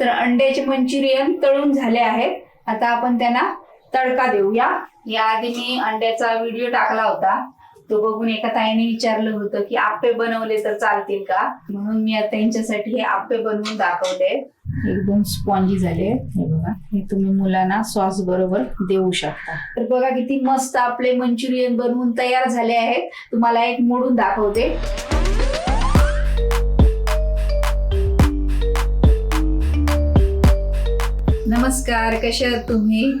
तर अंड्याचे मंचुरियन तळून झाले आहेत आता आपण त्यांना तडका देऊया. याआधी मी अंड्याचा व्हिडिओ टाकला होता. तो बघून एका ताईने विचारलं होतं की आप्पे बनवले तर चालतील का? म्हणून मी आता त्यांच्यासाठी हे आप्पे बनवून दाखवले एकदम स्पॉन्जी झाले. हे बघा. हे तुम्ही मुलांना सॉस बरोबर देऊ शकता. तर बघा किती मस्त आपले मंचुरियन बनवून तयार झाले आहेत. तुम्हाला एक मोडून दाखवते. नमस्कार कशा आहात तुम्ही?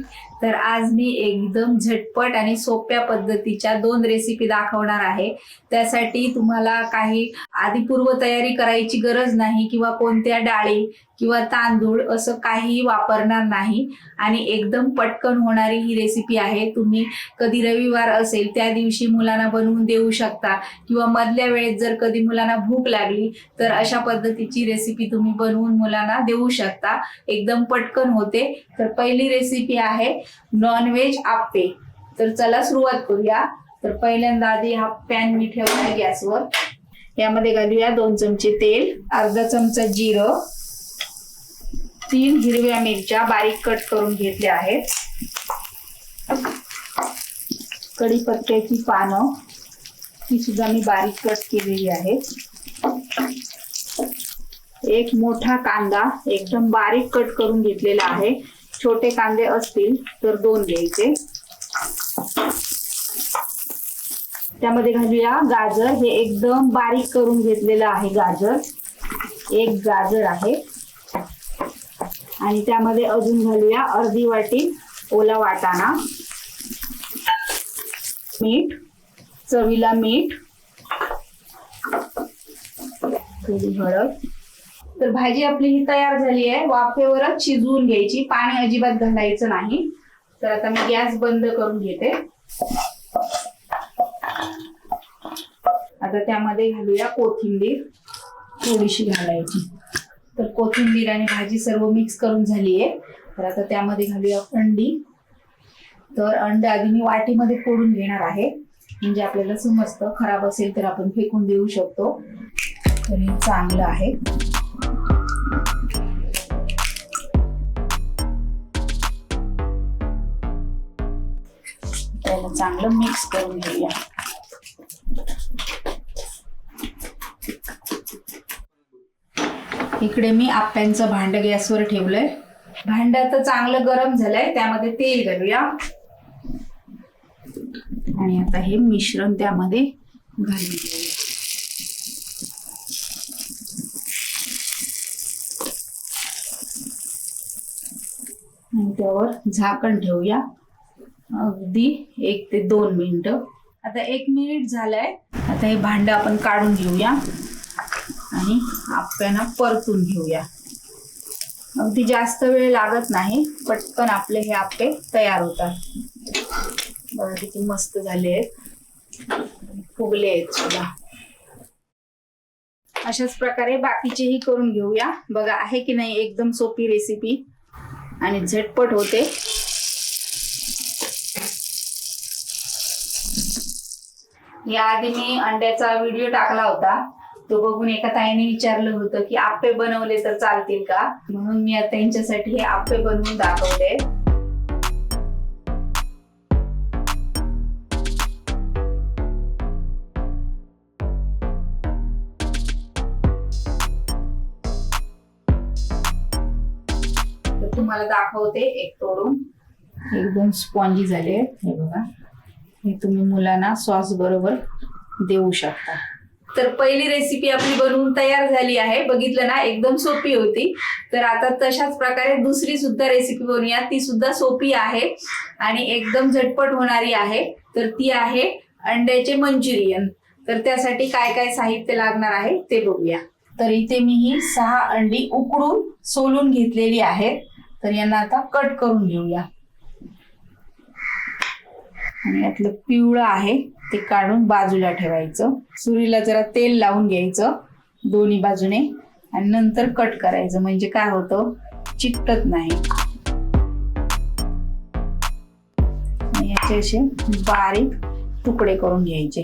तर आज मी एकदम झटपट आणि सोप्या पद्धतीच्या दोन रेसिपी दाखवणार आहे. त्यासाठी तुम्हाला काही आधी पूर्व तयारी करायची गरज नाही किंवा कोणत्या डाळी किंवा तांदूळ असं काहीही वापरणार नाही. आणि एकदम पटकन होणारी ही रेसिपी आहे. तुम्ही कधी रविवार असेल त्या दिवशी मुलांना बनवून देऊ शकता. किंवा मधल्या वेळेत जर कधी मुलांना भूक लागली तर अशा पद्धतीची रेसिपी तुम्ही बनवून मुलांना देऊ शकता. एकदम पटकन होते. तर पहिली रेसिपी आहे नॉनव्हेज आप्पे. तर चला सुरुवात करूया. तर पहिल्यांदा आधी हा पॅन मी ठेवला गॅसवर. यामध्ये घालूया दोन चमचे तेल अर्धा चमचा जिरं तीन हिरव्या मिरच्या बारीक कट करून घेतल्या आहेत. कढीपत्त्याची पानं ही सुद्धा मी बारीक कट केलेली आहेत. एक मोठा कांदा एकदम बारीक कट करून घेतलेला आहे. छोटे कांदे असतील तर दोन घ्यायचे. त्यामध्ये घालूया गाजर. हे एकदम बारीक करून घेतलेलं आहे गाजर. एक गाजर आहे. आणि त्यामध्ये अजून घालूया अर्धी वाटी ओला वाटाणा. मीठ चवीला मीठ थोडी हळद. तर भाजी आपली ही तयार झाली आहे. वाफेवरच शिजवून घ्यायची. पाणी अजिबात घालायचं नाही. तर आता मी गॅस बंद करून घेते. आता त्यामध्ये घालूया कोथिंबीर. थोडीशी घालायची. तर कोथिंबीर आणि भाजी सर्व मिक्स करून झाली आहे तर आता त्यामध्ये घालूया अंडी. तर अंड आधी मी वाटीमध्ये फोडून घेणार आहे. म्हणजे आपल्याला समजतं खराब असेल तर आपण फेकून देऊ शकतो. तर हे चांगलं आहे. त्याला चांगलं मिक्स करून घेऊया. इकडे मी आप्यांचं भांड गॅसवर ठेवलंय. भांड आता चांगलं गरम झालंय त्यामध्ये तेल घालूया. आणि आता हे मिश्रण त्यामध्ये घालून घेऊया. आणि त्यावर झाकण ठेवूया. अगदी एक ते दोन मिनिट. आता एक मिनिट झालंय. आता हे भांड आपण काढून घेऊया. आणि आप्यानं परतून घेऊया. अगदी जास्त वेळ लागत नाही पटकन आपले हे आप्पे तयार होतात. बघा किती मस्त झाले आहेत. फुगले आहेत सुद्धा. अशाच प्रकारे बाकीचेही करून घेऊया. बघा आहे की नाही एकदम सोपी रेसिपी आणि झटपट होते. याआधी मी अंड्याचा व्हिडिओ टाकला होता. तो बघून एका ताईने विचारलं होतं की आप्पे बनवले तर चालतील का? म्हणून मी आता त्यांच्यासाठी हे आप्पे बनवून दाखवले. तर तुम्हाला दाखवते एक तोडून. एकदम स्पॉन्जी झाले हे बघा. हे तुम्ही मुलांना सॉस बरोबर देऊ शकता. तर पहिली रेसिपी आपली बनवून तयार झाली आहे. बघितलं ना एकदम सोपी होती. तर आता तशाच प्रकारे दुसरी सुद्धा रेसिपी बनवूया. ती सुद्धा सोपी आहे आणि एकदम झटपट होणारी आहे. तर ती आहे अंड्याचे मंचुरियन. तर त्यासाठी काय काय साहित्य लागणार आहे ते बघूया. तर इथे मी ही सहा अंडी उकडून सोलून घेतलेली आहेत. तर यांना आता कट करून घेऊया. आणि यातलं पिवळं आहे ते काढून बाजूला ठेवायचं. सुरीला जरा तेल लावून घ्यायचं दोन्ही बाजूने. आणि नंतर कट करायचं म्हणजे काय होतं? चिकटत नाही. याचे असे बारीक तुकडे करून घ्यायचे.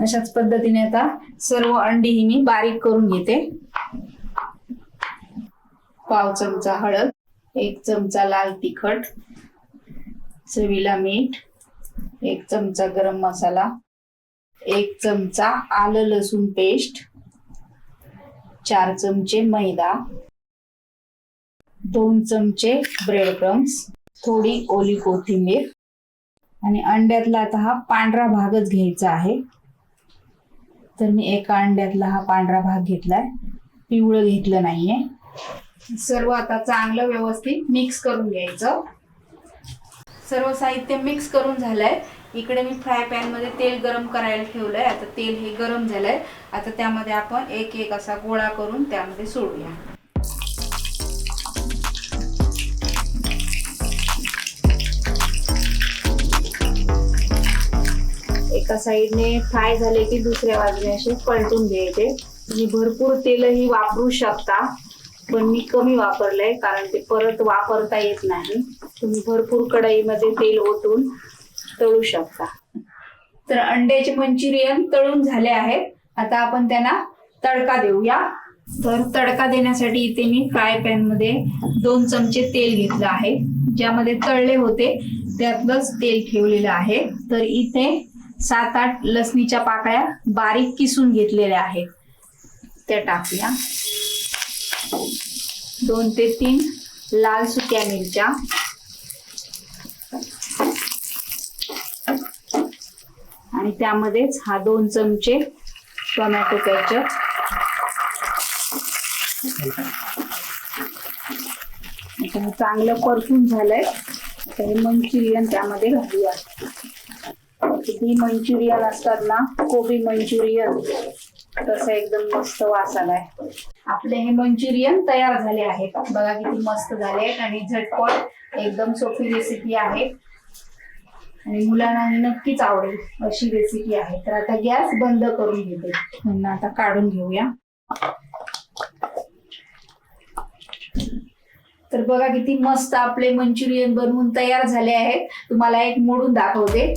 अशाच पद्धतीने आता सर्व अंडी ही मी बारीक करून घेते. पाव चमचा हळद एक चमचा लाल तिखट चवीला मीठ एक चमचा गरम मसाला एक चमचा आलं लसूण पेस्ट चार चमचे मैदा दोन चमचे ब्रेड क्रम्स थोडी ओली कोथिंबीर आणि अंड्यातला आता हा पांढरा भागच घ्यायचा आहे. तर मी एका अंड्यातला हा पांढरा भाग घेतलाय. पिवळं घेतलं नाहीये. सर्व आता चांगलं व्यवस्थित मिक्स करून घ्यायचं. सर्व साहित्य मिक्स करून झालंय. इकडे मी फ्राय पॅनमध्ये तेल गरम करायला ठेवलंय. आता तेल हे गरम झालंय. आता त्यामध्ये आपण एक एक असा गोळा करून त्यामध्ये सोडूया. एका साईडने फ्राय झाले की दुसऱ्या बाजूने असे पलटून घ्यायचे. तुम्ही भरपूर तेलही वापरू शकता. पण मी कमी वापरलंय कारण ते परत वापरता येत नाही. तुम्ही भरपूर कढईमध्ये तेल ओतून तळू शकता. तर अंड्याचे मंचुरियन तळून झाले आहेत. आता आपण त्यांना तडका देऊया. तर तडका देण्यासाठी इथे मी फ्राय पॅनमध्ये दोन चमचे तेल घेतलं आहे. ज्यामध्ये तळले होते त्यातलंच तेल ठेवलेलं आहे. तर इथे सात आठ लसणीच्या पाकळ्या बारीक किसून घेतलेल्या आहेत. त्या टाकूया. दोन ते तीन लाल सुक्या मिरच्या. आणि त्यामध्येच हा दोन चमचे टोमॅटो केचप. चांगलं परतून झालंय. तरी हे मंचुरियन त्यामध्ये घालूया. किती मंचुरियन असतात ना कोबी मंचुरियन तसं एकदम मस्त वास आलाय. आपले हे मंचुरियन तयार झाले आहेत. बघा किती मस्त झाले आहेत आणि झटपट एकदम सोपी रेसिपी आहे. आणि मुलांना नक्कीच आवडेल अशी रेसिपी आहे. तर आता गॅस बंद करून घेते. त्यांना आता काढून घेऊया. तर बघा किती मस्त आपले मंचुरियन बनवून तयार झाले आहेत. तुम्हाला एक मोडून दाखवते.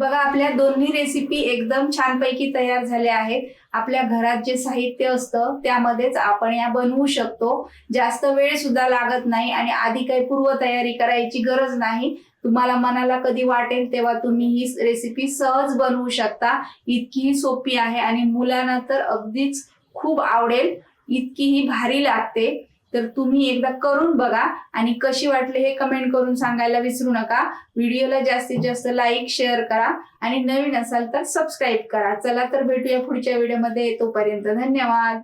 बघा आपल्या दोन्ही रेसिपी एकदम छानपैकी तयार झाल्या आहेत. आपल्या घरात जे साहित्य असतं त्यामध्येच आपण या बनवू शकतो. जास्त वेळ सुद्धा लागत नाही आणि आधी काही पूर्वतयारी करायची गरज नाही. तुम्हाला मनाला कधी वाटेल तेव्हा तुम्ही ही रेसिपी सहज बनवू शकता. इतकीही सोपी आहे आणि मुलांना तर अगदीच खूप आवडेल. इतकी ही भारी लागते. तर तुम्ही एकदा करून बघा आणि कशी वाटली हे कमेंट करून सांगायला विसरू नका. व्हिडिओला जास्तीत जास्त लाईक शेअर करा आणि नवीन असाल तर सबस्क्राईब करा. चला तर भेटूया पुढच्या व्हिडिओमध्ये तोपर्यंत धन्यवाद.